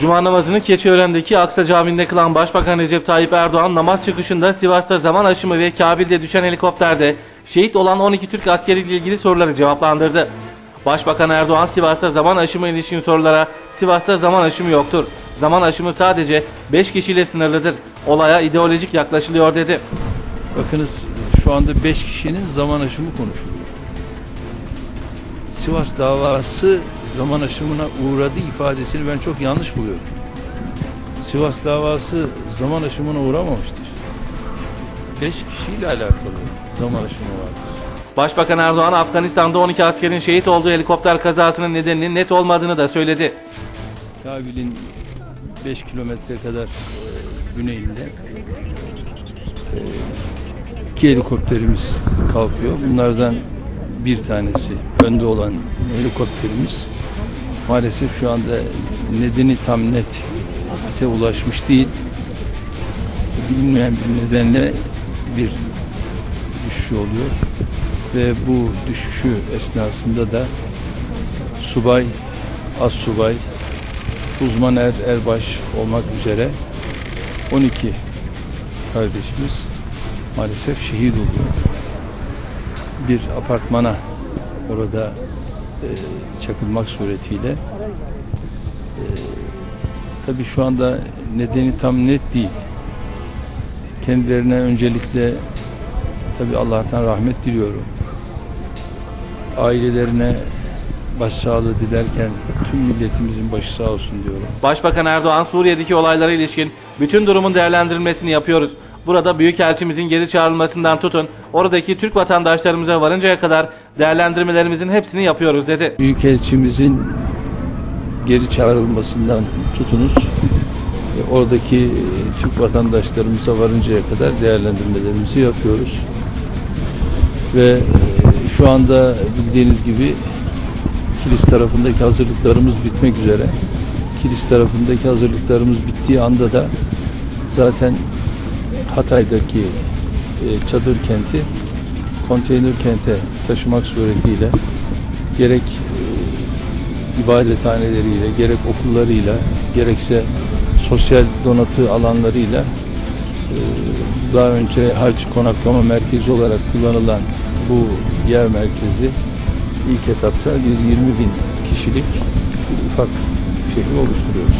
Cuma namazını Keçiören'deki Aksa Camii'nde kılan Başbakan Recep Tayyip Erdoğan namaz çıkışında Sivas'ta zaman aşımı ve Kabil'de düşen helikopterde şehit olan 12 Türk askeriyle ilgili soruları cevaplandırdı. Başbakan Erdoğan Sivas'ta zaman aşımı ilişkin sorulara Sivas'ta zaman aşımı yoktur. Zaman aşımı sadece 5 kişiyle sınırlıdır. Olaya ideolojik yaklaşılıyor dedi. Bakınız şu anda 5 kişinin zaman aşımı konuşuluyor. Sivas davası zaman aşımına uğradı ifadesini ben çok yanlış buluyorum. Sivas davası zaman aşımına uğramamıştır. 5 kişiyle alakalı zaman aşımı vardır. Başbakan Erdoğan Afganistan'da 12 askerin şehit olduğu helikopter kazasının nedeninin net olmadığını da söyledi. Kabil'in 5 kilometre kadar e, güneyinde e, iki helikopterimiz kalkıyor. Bunlardan bir tanesi önde olan helikopterimiz maalesef şu anda nedeni tam net bize ulaşmış değil. Bilinmeyen bir nedenle bir düşüş oluyor ve bu düşüşü esnasında da subay, az subay, uzman er, erbaş olmak üzere 12 kardeşimiz maalesef şehit oluyor. Bir apartmana orada e, çakılmak suretiyle e, tabii şu anda nedeni tam net değil. Kendilerine öncelikle tabii Allah'tan rahmet diliyorum. Ailelerine başsağlığı dilerken tüm milletimizin başı sağ olsun diyorum. Başbakan Erdoğan Suriye'deki olaylara ilişkin bütün durumun değerlendirilmesini yapıyoruz. Burada Büyükelçimizin geri çağrılmasından tutun, oradaki Türk vatandaşlarımıza varıncaya kadar değerlendirmelerimizin hepsini yapıyoruz dedi. Büyükelçimizin geri çağrılmasından tutunuz oradaki e, Türk vatandaşlarımıza varıncaya kadar değerlendirmelerimizi yapıyoruz. Ve e, şu anda bildiğiniz gibi Kilis tarafındaki hazırlıklarımız bitmek üzere. Kilis tarafındaki hazırlıklarımız bittiği anda da zaten Hatay'daki e, çadır kenti konteyner kente taşımak suretiyle gerek e, ibadethaneleriyle, gerek okullarıyla, gerekse sosyal donatı alanlarıyla e, daha önce hac konaklama merkezi olarak kullanılan bu yer merkezi ilk etapta bir 20 bin kişilik ufak şehri oluşturuyoruz.